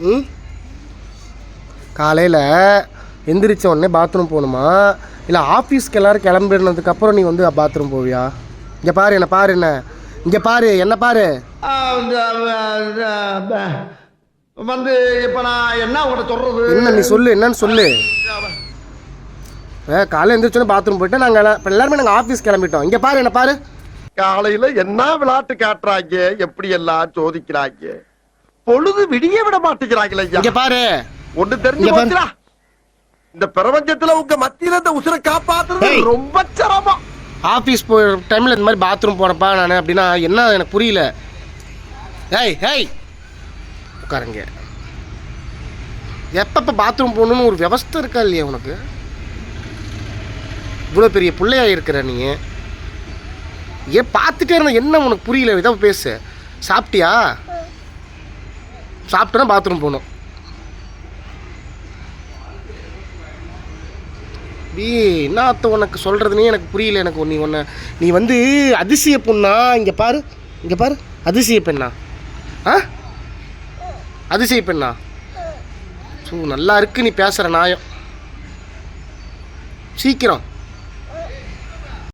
ம்? காலையில் எந்திரிச்ச உடனே பாத்ரூம் போகணுமா? இல்லை ஆஃபீஸ்க்கு எல்லோரும் கிளம்பினதுக்கப்புறம் நீ வந்து பாத்ரூம் போவியா? இங்கே பாரு என்ன பாரு என்ன? இங்கே பாரு என்ன பாரு? வந்து இப்ப நான் என்ன உங்கள்கிட்ட சொல்றது? என்ன நீ சொல்லு என்னன்னு சொல்லு. காலையில் எந்திரிச்சோன்னே பாத்ரூம் போயிட்டு நாங்கள் இப்போ எல்லாருமே நாங்கள் ஆஃபீஸ் கிளம்பிட்டோம். இங்கே பாரு என்ன பாரு? காலையில என்ன விளையாட்டு காட்டுறாங்க? எப்படி எல்லாம் சோதிக்கிறாங்க? பொழுது விடிய விட மாட்டேங்கிறாங்களே இங்கே பாரு. ஒண்ணு தெரிஞ்சு. போச்சுடா. இந்த பிரபஞ்சத்துல உங்க மத்தியில இந்த உசுரை காப்பாத்துறது. ரொம்ப சிரமம். ஆஃபீஸ் போய் டைமில் இந்த மாதிரி பாத்ரூம் போனப்பா நான் அப்படின்னா என்ன எனக்கு புரியல. ஏய் ஏய் உட்காருங்க. எப்பப்போ பாத்ரூம் போகணுன்னு ஒரு விவஸ்தை இருக்கா இல்லையா உனக்கு? இவ்வளோ பெரிய பிள்ளையா இருக்கிற நீ. ஏன் பார்த்துட்டே இருந்த என்ன உனக்கு புரியல? இதை பேசு. சாப்பிட்டியா? சாப்பிட்டோன்னா பாத்ரூம் போகணும். பி என்னத்த உனக்கு சொல்கிறதுனே எனக்கு புரியல எனக்கு. நீ ஒன்று நீ வந்து அதிசய பொண்ணா? இங்கே பாரு இங்கே பாரு. அதிசய பெண்ணா? ஆ? அதிசய பெண்ணா? ஸோ நல்லா இருக்கு நீ பேசுகிற நியாயம் சீக்கிரம்.